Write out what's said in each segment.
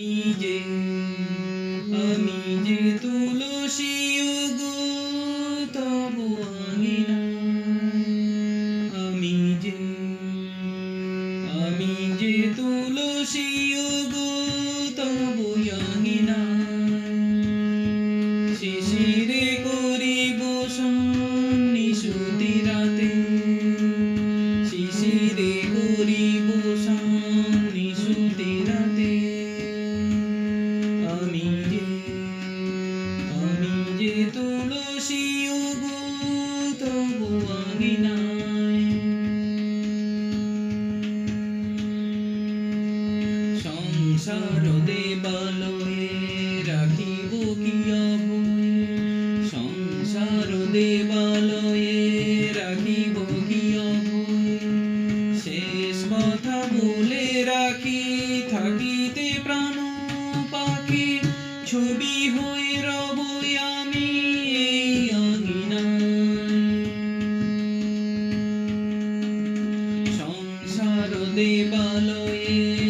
আমি যে আমি যে তুলসী গো তবু আঙিনা আমি যে আমি যে তুলসী সংসার দেবালয়ে রাখিব কি অভয় সংসার দেবালয়ে রাখিব কি শেষ কথা বলে রাখি, থাকিতে প্রাণ পাখি। ছবি হয়ে রব আমি এই সংসার দেবালয়ে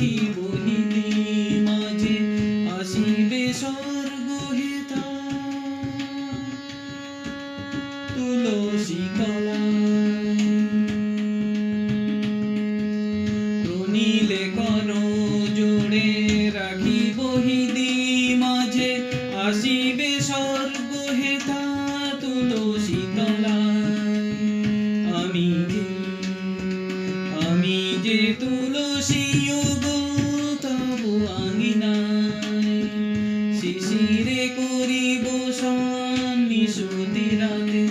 রাখিব যে তুলসী গো তবু আঙিনায় শিশিরে করিব নিশুতি রাতে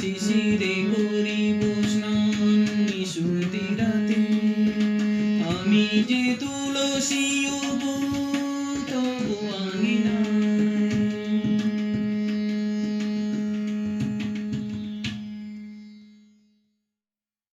শিশিরে করিব স্নান নিশুতি রাতে আমি যে তুলসী গো তবু আঙিনায়